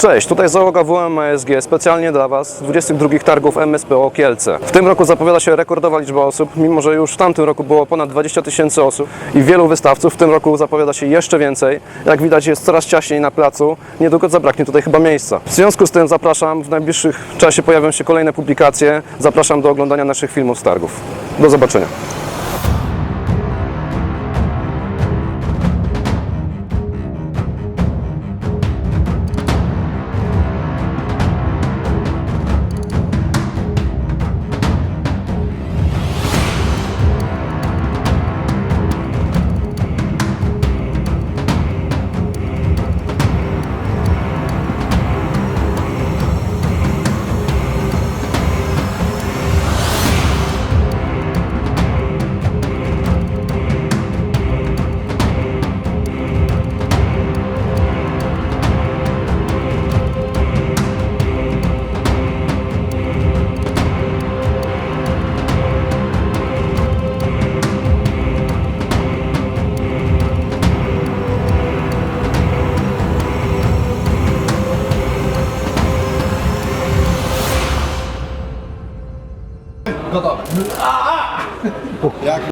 Cześć, tutaj załoga WMSG specjalnie dla Was z 22 targów MSPO Kielce. W tym roku zapowiada się rekordowa liczba osób, mimo że już w tamtym roku było ponad 20 tysięcy osób i wielu wystawców. W tym roku zapowiada się jeszcze więcej. Jak widać jest coraz ciaśniej na placu, niedługo zabraknie tutaj chyba miejsca. W związku z tym zapraszam, w najbliższym czasie pojawią się kolejne publikacje. Zapraszam do oglądania naszych filmów z targów. Do zobaczenia. Gotowe. Jak